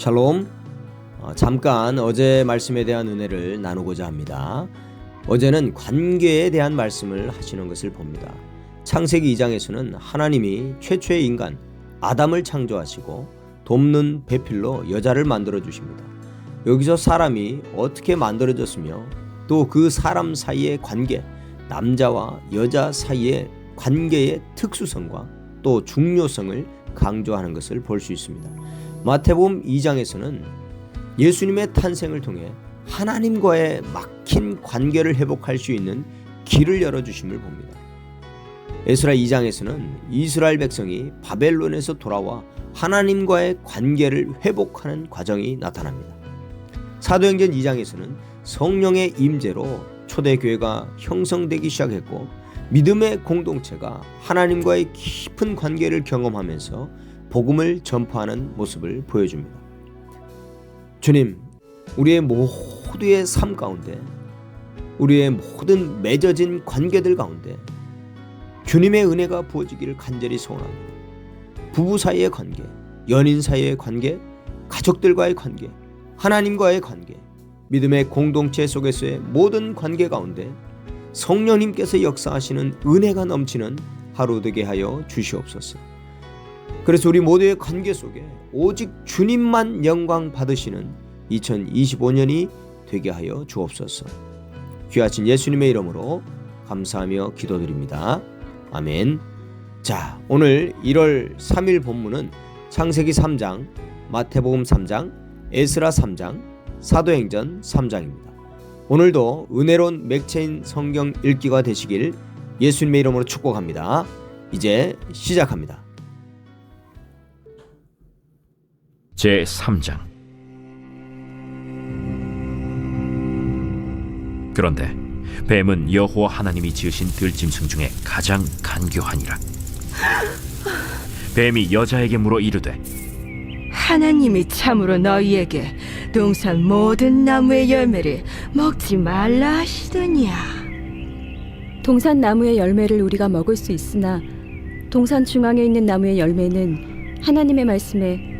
샬롬. 어, 잠깐 어제 말씀에 대한 은혜를 나누고자 합니다. 어제는 관계에 대한 말씀을 하시는 것을 봅니다. 창세기 2장에서는 하나님이 최초의 인간 아담을 창조하시고 돕는 배필로 여자를 만들어 주십니다. 여기서 사람이 어떻게 만들어졌으며 또 그 사람 사이의 관계, 남자와 여자 사이의 관계의 특수성과 또 중요성을 강조하는 것을 볼 수 있습니다. 마태복음 2장에서는 예수님의 탄생을 통해 하나님과의 막힌 관계를 회복할 수 있는 길을 열어 주심을 봅니다. 에스라 2장에서는 이스라엘 백성이 바벨론에서 돌아와 하나님과의 관계를 회복하는 과정이 나타납니다. 사도행전 2장에서는 성령의 임재로 초대교회가 형성되기 시작했고 믿음의 공동체가 하나님과의 깊은 관계를 경험하면서 복음을 전파하는 모습을 보여줍니다. 주님, 우리의 모두의 삶 가운데 우리의 모든 맺어진 관계들 가운데 주님의 은혜가 부어지기를 간절히 소원합니다. 부부 사이의 관계, 연인 사이의 관계, 가족들과의 관계, 하나님과의 관계, 믿음의 공동체 속에서의 모든 관계 가운데 성령님께서 역사하시는 은혜가 넘치는 하루 되게 하여 주시옵소서. 그래서 우리 모두의 관계 속에 오직 주님만 영광 받으시는 2025년이 되게 하여 주옵소서. 귀하신 예수님의 이름으로 감사하며 기도드립니다. 아멘. 자, 오늘 1월 3일 본문은 창세기 3장, 마태복음 3장, 에스라 3장, 사도행전 3장입니다. 오늘도 은혜로운 맥체인 성경 읽기가 되시길 예수님의 이름으로 축복합니다. 이제 시작합니다. 제 3장. 그런데 뱀은 여호와 하나님이 지으신 들짐승 중에 가장 간교하니라. 뱀이 여자에게 물어 이르되 하나님이 참으로 너희에게 동산 모든 나무의 열매를 먹지 말라 하시더냐 동산 나무의 열매를 우리가 먹을 수 있으나 동산 중앙에 있는 나무의 열매는 하나님의 말씀에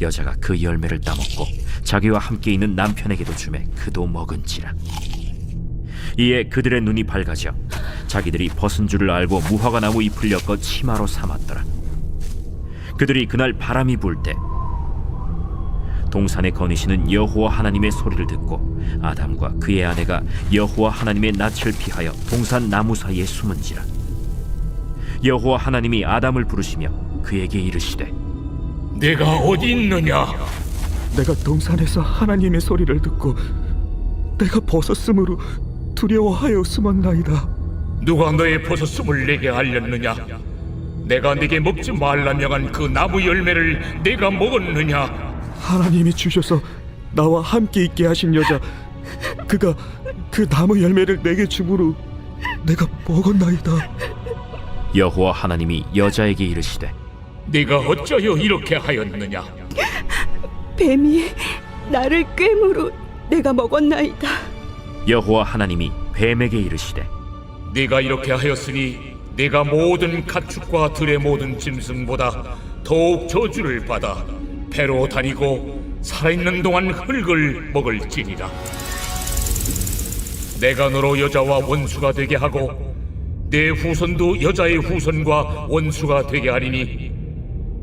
여자가 그 열매를 따먹고 자기와 함께 있는 남편에게도 주매 그도 먹은지라. 이에 그들의 눈이 밝아져 자기들이 벗은 줄을 알고 무화과 나무 잎을 엮어 치마로 삼았더라. 그들이 그날 바람이 불 때 동산에 거니시는 여호와 하나님의 소리를 듣고 아담과 그의 아내가 여호와 하나님의 낯을 피하여 동산 나무 사이에 숨은지라. 여호와 하나님이 아담을 부르시며 그에게 이르시되 내가 어디 있느냐? 내가 동산에서 하나님의 소리를 듣고 내가 벗었으므로 두려워하여 숨었나이다. 누가 너의 벗었음을 내게 알렸느냐? 내가 네게 먹지 말라 명한 그 나무 열매를 내가 먹었느냐? 하나님이 주셔서 나와 함께 있게 하신 여자 그가 그 나무 열매를 내게 주므로 내가 먹었나이다. 여호와 하나님이 여자에게 이르시되 네가 어찌하여 이렇게 하였느냐? 뱀이 나를 꿰므로 내가 먹었나이다 여호와 하나님이 뱀에게 이르시되 네가 이렇게 하였으니 네가 모든 가축과 들의 모든 짐승보다 더욱 저주를 받아 배로 다니고 살아있는 동안 흙을 먹을지니라. 내가 너로 여자와 원수가 되게 하고 내 후손도 여자의 후손과 원수가 되게 하리니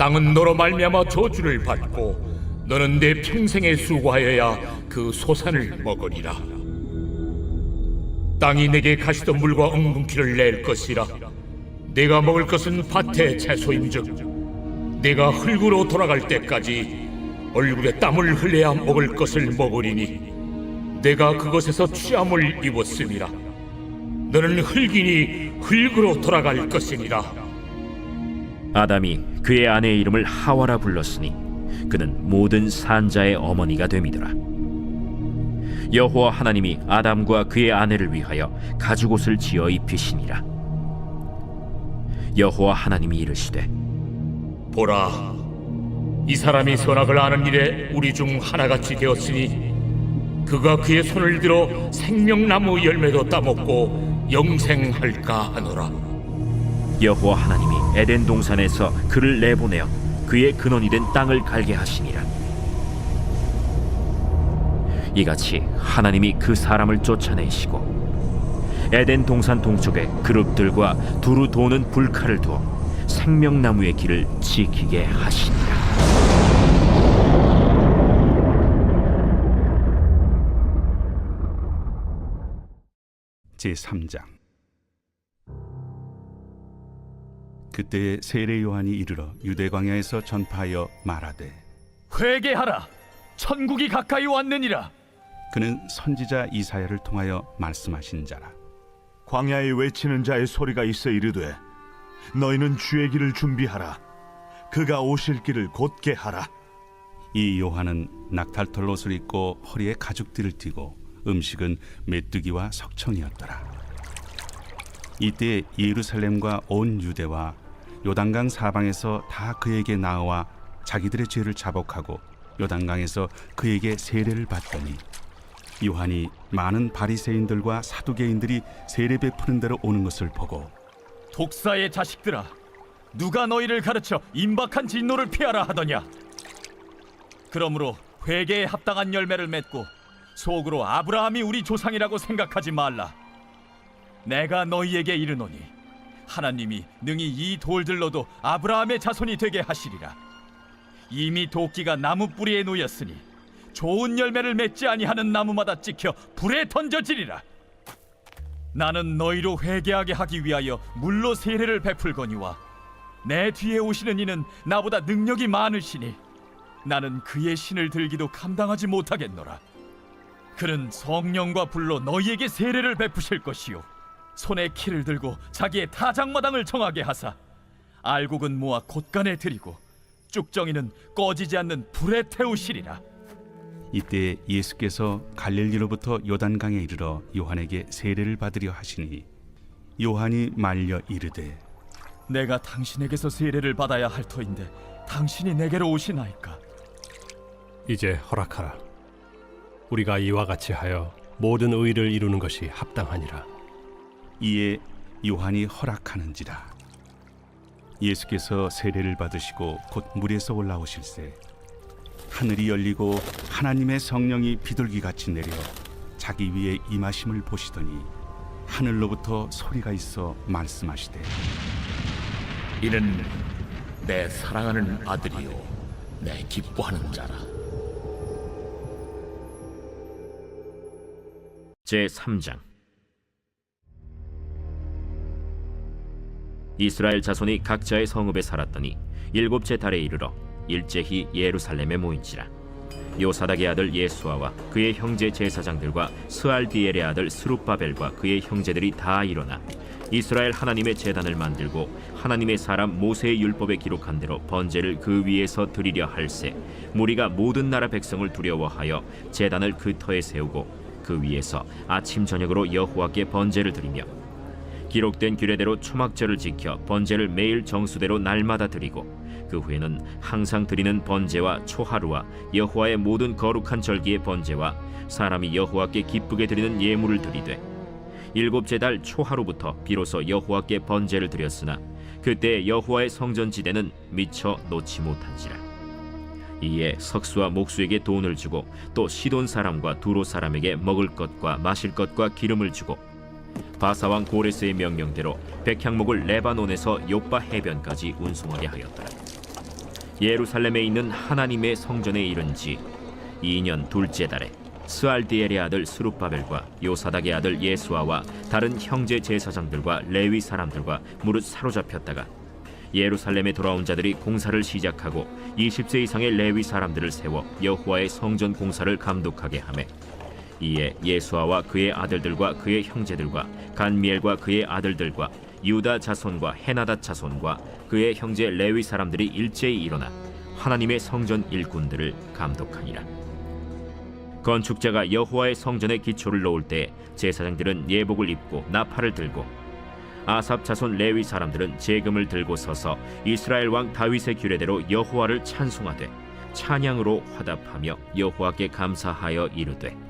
땅은 너로 말미암아 저주를 받고 너는 내 평생에 수고하여야 그 소산을 먹으리라. 땅이 내게 가시덤불과 엉겅퀴를 낼 것이라. 내가 먹을 것은 밭의 채소임즉 내가 흙으로 돌아갈 때까지 얼굴에 땀을 흘려야 먹을 것을 먹으리니 내가 그것에서 취함을 입었음이라. 너는 흙이니 흙으로 돌아갈 것이니라 아담이 그의 아내의 이름을 하와라 불렀으니 그는 모든 산자의 어머니가 됨이더라. 여호와 하나님이 아담과 그의 아내를 위하여 가죽옷을 지어 입히시니라. 여호와 하나님이 이르시되 보라 이 사람이 선악을 아는 일에 우리 중 하나같이 되었으니 그가 그의 손을 들어 생명나무 열매도 따먹고 영생할까 하노라 여호와 하나님이 에덴 동산에서 그를 내보내어 그의 근원이 된 땅을 갈게 하시니라. 이같이 하나님이 그 사람을 쫓아내시고 에덴 동산 동쪽에 그룹들과 두루 도는 불칼을 두어 생명나무의 길을 지키게 하시니라. 제3장 그때에 세례 요한이 이르러 유대 광야에서 전파하여 말하되 회개하라. 천국이 가까이 왔느니라. 그는 선지자 이사야를 통하여 말씀하신 자라. 광야에 외치는 자의 소리가 있어 이르되 너희는 주의 길을 준비하라. 그가 오실 길을 곧게 하라. 이 요한은 낙탈털 옷을 입고 허리에 가죽띠를 띠고 음식은 메뚜기와 석청이었더라 이때 예루살렘과 온 유대와 요단강 사방에서 다 그에게 나와 자기들의 죄를 자복하고 요단강에서 그에게 세례를 받더니 요한이 많은 바리새인들과 사두개인들이 세례 베푸는 대로 오는 것을 보고 독사의 자식들아 누가 너희를 가르쳐 임박한 진노를 피하라 하더냐? 그러므로 회개에 합당한 열매를 맺고 속으로 아브라함이 우리 조상이라고 생각하지 말라 내가 너희에게 이르노니 하나님이 능히 이 돌들로도 아브라함의 자손이 되게 하시리라. 이미 도끼가 나무 뿌리에 놓였으니 좋은 열매를 맺지 아니하는 나무마다 찍혀 불에 던져지리라. 나는 너희로 회개하게 하기 위하여 물로 세례를 베풀거니와 내 뒤에 오시는 이는 나보다 능력이 많으시니 나는 그의 신을 들기도 감당하지 못하겠노라. 그는 성령과 불로 너희에게 세례를 베푸실 것이요 손에 키를 들고 자기의 타작마당을 정하게 하사 알곡은 모아 곳간에 들이고 쭉정이는 꺼지지 않는 불에 태우시리라 이때 예수께서 갈릴리로부터 요단강에 이르러 요한에게 세례를 받으려 하시니 요한이 말려 이르되 내가 당신에게서 세례를 받아야 할 터인데 당신이 내게로 오시나이까 이제 허락하라. 우리가 이와 같이 하여 모든 의를 이루는 것이 합당하니라. 이에 요한이 허락하는지라. 예수께서 세례를 받으시고 곧 물에서 올라오실새 하늘이 열리고 하나님의 성령이 비둘기 같이 내려 자기 위에 임하심을 보시더니 하늘로부터 소리가 있어 말씀하시되 이는 내 사랑하는 아들이요 내 기뻐하는 자라. 제 3장 이스라엘 자손이 각자의 성읍에 살았더니 일곱째 달에 이르러 일제히 예루살렘에 모인지라. 요사닥의 아들 예수아와 그의 형제 제사장들과 스알디엘의 아들 스룹바벨과 그의 형제들이 다 일어나 이스라엘 하나님의 제단을 만들고 하나님의 사람 모세의 율법에 기록한 대로 번제를 그 위에서 드리려 할세 무리가 모든 나라 백성을 두려워하여 제단을 그 터에 세우고 그 위에서 아침 저녁으로 여호와께 번제를 드리며 기록된 규례대로 초막절을 지켜 번제를 매일 정수대로 날마다 드리고 그 후에는 항상 드리는 번제와 초하루와 여호와의 모든 거룩한 절기의 번제와 사람이 여호와께 기쁘게 드리는 예물을 드리되 일곱째 달 초하루부터 비로소 여호와께 번제를 드렸으나 그때 여호와의 성전 지대는 미처 놓지 못한지라. 이에 석수와 목수에게 돈을 주고 또 시돈 사람과 두로 사람에게 먹을 것과 마실 것과 기름을 주고 바사왕 고레스의 명령대로 백향목을 레바논에서 요빠 해변까지 운송하게 하였더라. 예루살렘에 있는 하나님의 성전에 이른 지 2년 둘째 달에 스알디엘의 아들 스룹바벨과 요사닥의 아들 예수아와 다른 형제 제사장들과 레위 사람들과 무릇 사로잡혔다가 예루살렘에 돌아온 자들이 공사를 시작하고 20세 이상의 레위 사람들을 세워 여호와의 성전 공사를 감독하게 하매 이에 예수아와 그의 아들들과 그의 형제들과 간미엘과 그의 아들들과 유다 자손과 헤나다 자손과 그의 형제 레위 사람들이 일제히 일어나 하나님의 성전 일꾼들을 감독하니라. 건축자가 여호와의 성전에 기초를 놓을 때 제사장들은 예복을 입고 나팔을 들고 아삽 자손 레위 사람들은 재금을 들고 서서 이스라엘 왕 다윗의 규례대로 여호와를 찬송하되 찬양으로 화답하며 여호와께 감사하여 이르되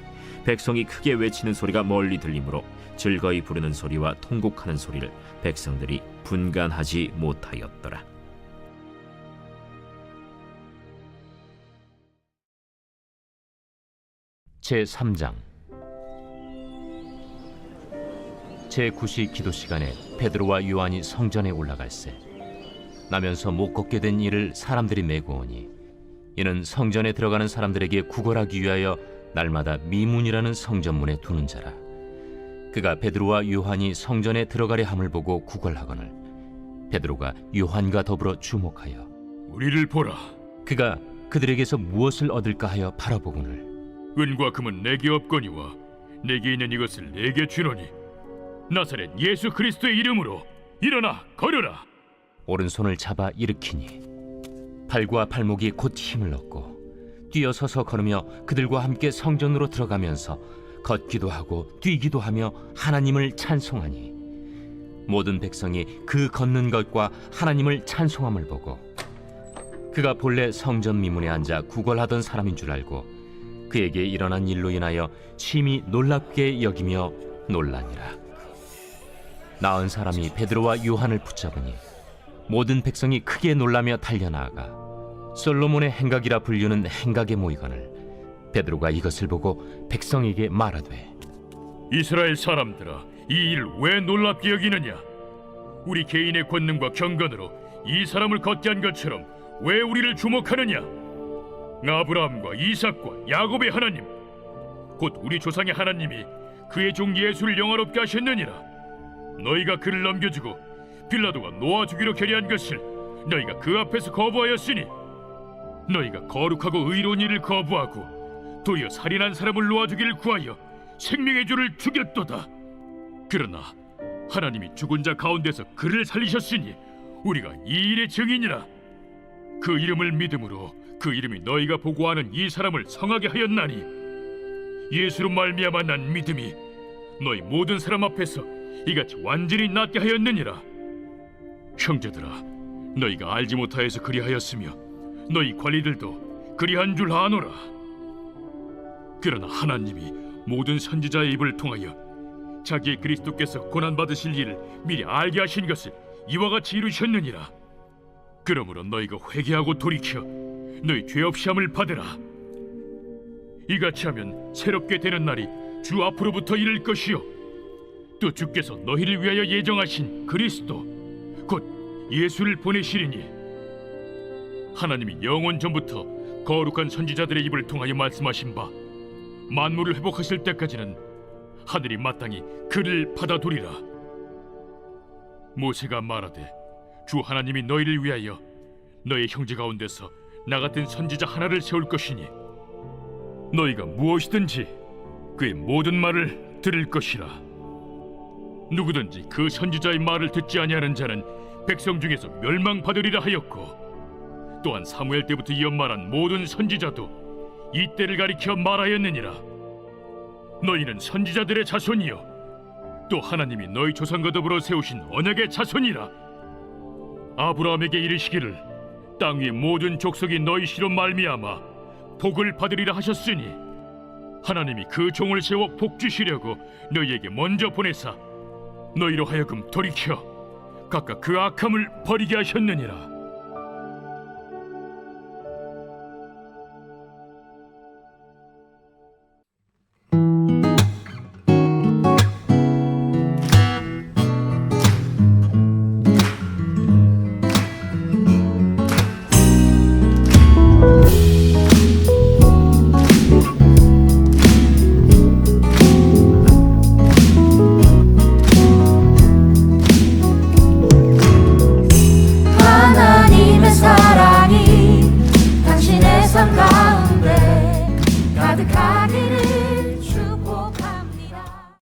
백성이 크게 외치는 소리가 멀리 들리므로 즐거이 부르는 소리와 통곡하는 소리를 백성들이 분간하지 못하였더라. 제 3장 제 9시 기도 시간에 베드로와 요한이 성전에 올라갈새 나면서 못 걷게 된 이를 사람들이 메고 오니 이는 성전에 들어가는 사람들에게 구걸하기 위하여 날마다 미문이라는 성전문에 두는 자라 그가 베드로와 요한이 성전에 들어가려 함을 보고 구걸하거늘 베드로가 요한과 더불어 주목하여 우리를 보라. 그가 그들에게서 무엇을 얻을까 하여 바라보거늘 은과 금은 내게 없거니와 내게 있는 이것을 내게 주노니 나사렛 예수 그리스도의 이름으로 일어나 걸으라. 오른손을 잡아 일으키니 발과 발목이 곧 힘을 얻고 뛰어서서 걸으며 그들과 함께 성전으로 들어가면서 걷기도 하고 뛰기도 하며 하나님을 찬송하니 모든 백성이 그 걷는 것과 하나님을 찬송함을 보고 그가 본래 성전 미문에 앉아 구걸하던 사람인 줄 알고 그에게 일어난 일로 인하여 심히 놀랍게 여기며 놀라니라. 나은 사람이 베드로와 요한을 붙잡으니 모든 백성이 크게 놀라며 달려나가 솔로몬의 행각이라 불리는 행각에 모이거늘 베드로가 이것을 보고 백성에게 말하되 이스라엘 사람들아 이 일을 왜 놀랍게 여기느냐? 우리 개인의 권능과 경건으로 이 사람을 걷게 한 것처럼 왜 우리를 주목하느냐? 아브라함과 이삭과 야곱의 하나님 곧 우리 조상의 하나님이 그의 종 예수를 영화롭게 하셨느니라. 너희가 그를 넘겨주고 빌라도가 놓아주기로 결의한 것을 너희가 그 앞에서 거부하였으니 너희가 거룩하고 의로운 일을 거부하고 도리어 살인한 사람을 놓아주기를 구하여 생명의 주를 죽였도다. 그러나 하나님이 죽은 자 가운데서 그를 살리셨으니 우리가 이 일의 증인이라. 그 이름을 믿음으로 그 이름이 너희가 보고하는 이 사람을 성하게 하였나니 예수로 말미암아 난 믿음이 너희 모든 사람 앞에서 이같이 완전히 낫게 하였느니라. 형제들아, 너희가 알지 못하여서 그리하였으며 너희 관리들도 그리한 줄 아노라. 그러나 하나님이 모든 선지자의 입을 통하여 자기의 그리스도께서 고난 받으실 일을 미리 알게 하신 것을 이와 같이 이루셨느니라. 그러므로 너희가 회개하고 돌이켜 너희 죄 없이 함을 받으라. 이같이 하면 새롭게 되는 날이 주 앞으로부터 이를 것이요 또 주께서 너희를 위하여 예정하신 그리스도 곧 예수를 보내시리니 하나님이 영원 전부터 거룩한 선지자들의 입을 통하여 말씀하신 바 만물을 회복하실 때까지는 하늘이 마땅히 그를 받아두리라. 모세가 말하되 주 하나님이 너희를 위하여 너희 형제 가운데서 나 같은 선지자 하나를 세울 것이니 너희가 무엇이든지 그의 모든 말을 들을 것이라. 누구든지 그 선지자의 말을 듣지 아니하는 자는 백성 중에서 멸망받으리라 하였고 또한 사무엘 때부터 이어 말한 모든 선지자도 이 때를 가리켜 말하였느니라. 너희는 선지자들의 자손이요 또 하나님이 너희 조상과 더불어 세우신 언약의 자손이라. 아브라함에게 이르시기를 땅 위의 모든 족속이 너희 시로 말미암아 복을 받으리라 하셨으니 하나님이 그 종을 세워 복 주시려고 너희에게 먼저 보내사 너희로 하여금 돌이켜 각각 그 악함을 버리게 하셨느니라